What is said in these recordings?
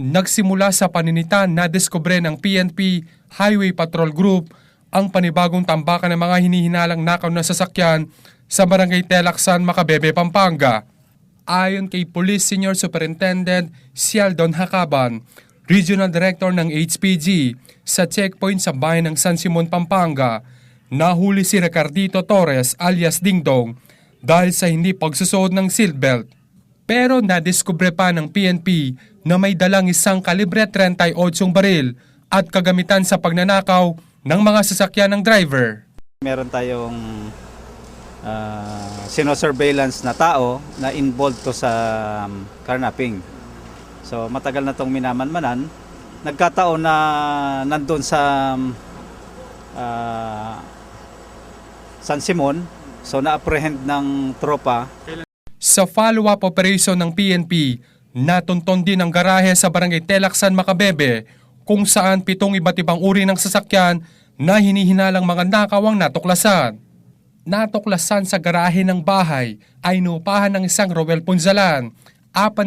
Nagsimula sa paninitan na diskubre ng PNP Highway Patrol Group ang panibagong tambakan ng mga hinihinalang nakaw na sasakyan sa Barangay Telaksan, Macabebe, Pampanga. Ayon kay Police Senior Superintendent Cialdon Hakaban, Regional Director ng HPG sa checkpoint sa bayan ng San Simon, Pampanga, nahuli si Ricardito Torres alias Dingdong dahil sa hindi pagsusuot ng seatbelt. Pero nadiskubre pa ng PNP na may dalang isang kalibre 38 baril at kagamitan sa pagnanakaw ng mga sasakyan ng driver. Meron tayong uh, sinosurveillance na tao na involved to sa um, carnapping. So matagal na tong minamanmanan. Nagkataon na nandun sa um, ah, San Simon. So na-apprehend ng tropa Sa follow-up operation ng PNP, natunton din ang garahe sa barangay Telaksan, Macabebe kung saan pitong iba't ibang uri ng sasakyan na hinihinalang mga nakaw ang natuklasan. Natuklasan sa garahe ng bahay ay inupahan ng isang Roel Punzalan, 46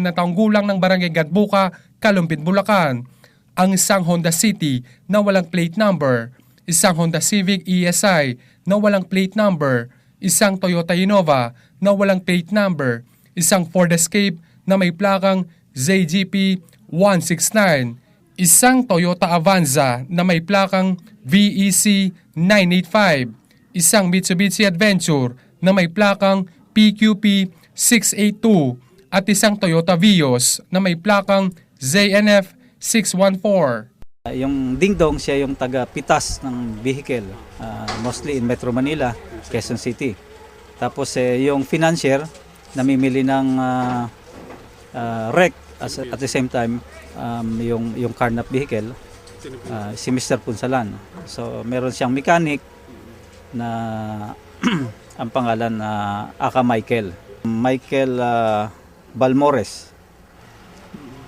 na taong gulang ng barangay Gadbuka, Kalumpit, Bulacan, ang isang Honda City na walang plate number, isang Honda Civic ESI na walang plate number, isang Toyota Innova na walang plate number, isang Ford Escape na may plakang ZGP 169, isang Toyota Avanza na may plakang E VEC 985, isang Mitsubishi Adventure na may plakang PQP 682 at isang Toyota Vios na may plakang ZNF 614. Uh, Yung dingdong siya yung taga pitas ng vehicle, uh, mostly in Metro Manila, Quezon City. Tapos eh, yung financier, namimili ng uh, uh, rec as, at the same time um, yung yung carnap vehicle uh, si Mr. Punsalan. So meron siyang mechanic na ang pangalan na Aka Michael. Michael uh, Balmores.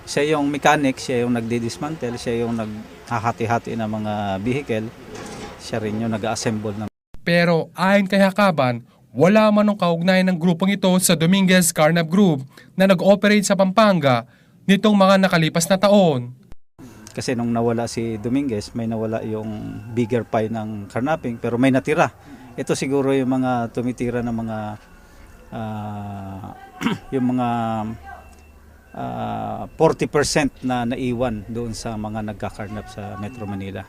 Siya yung mechanic, siya yung nagdi-dismantle, siya yung naghahati-hati ng mga vehicle. Siya rin yung nag-assemble ng Pero ayon kay Hakaban, wala man ng kaugnayan ng grupong ito sa Dominguez Carnap Group na nag-operate sa Pampanga nitong mga nakalipas na taon. Kasi nung nawala si Dominguez, may nawala yung bigger pie ng carnapping, pero may natira. Ito siguro yung mga tumitira ng mga ah, yung mga ah, 40% na naiwan doon sa mga nagkakarnap sa Metro Manila.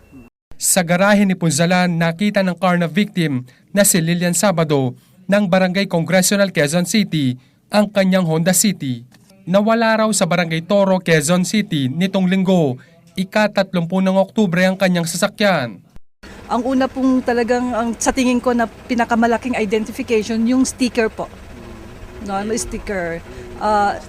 Sa garahe ni Punzalan, nakita ng Carnap victim na si Lilian Sabado ng Barangay Congressional Quezon City ang kanyang Honda City. Nawala raw sa Barangay Toro, Quezon City nitong linggo, ika-30 ng Oktubre ang kanyang sasakyan. Ang una pong talagang ang, sa tingin ko na pinakamalaking identification yung sticker po. No, may sticker. Ah,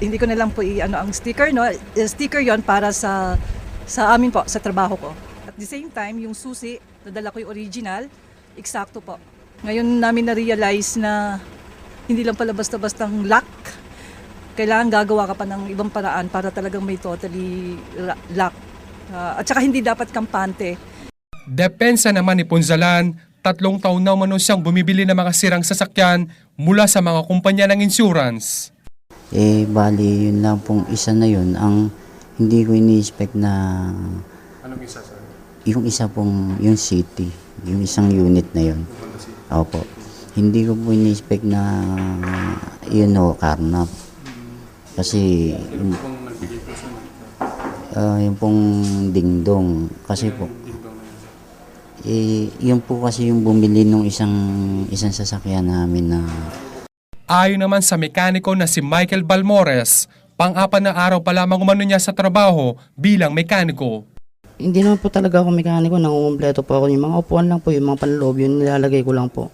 hindi ko na lang po i-ano ang sticker, no. Eh, Sticker 'yon para sa sa amin po, sa trabaho ko. At the same time, yung susi, nadala ko yung original, eksakto po. Ngayon namin na-realize na hindi lang pala basta-bastang lock. Kailangan gagawa ka pa ng ibang paraan para talagang may totally lock. Ah, at saka hindi dapat kampante. Depensa naman ni Punzalan, tatlong taon na umano siyang bumibili ng mga sirang sasakyan mula sa mga kumpanya ng insurance. Eh, bali, yun lang pong isa na yun. Ang hindi ko ini-expect na Anong isa sir? yung isa pong, yung city, yung isang unit na yun. Opo. Hindi ko po ini-expect na yun o, karnap. Kasi, yung, ah, yung pong dingdong. Kasi po, eh, yun po kasi yung bumili nung isang, isang sasakyan namin na Ayon naman sa mekaniko na si Michael Balmores, pang-apat na araw pa lamang umano niya sa trabaho bilang mekaniko. Hindi naman po talaga ako mekaniko, nangungumpleto po ako. Yung mga upuan lang po, yung mga panloob, yun nilalagay ko lang po.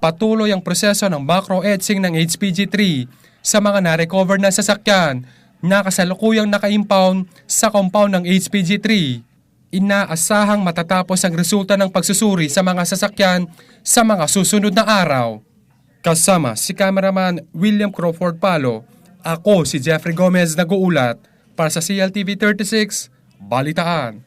Patuloy ang proseso ng macro etching ng HPG-3 sa mga na-recover na sasakyan na kasalukuyang naka-impound sa compound ng HPG-3. Inaasahang matatapos ang resulta ng pagsusuri sa mga sasakyan sa mga susunod na araw. Kasama si cameraman William Crawford Palo, ako si Jeffrey Gomez nag-uulat para sa CLTV 36, Balitaan.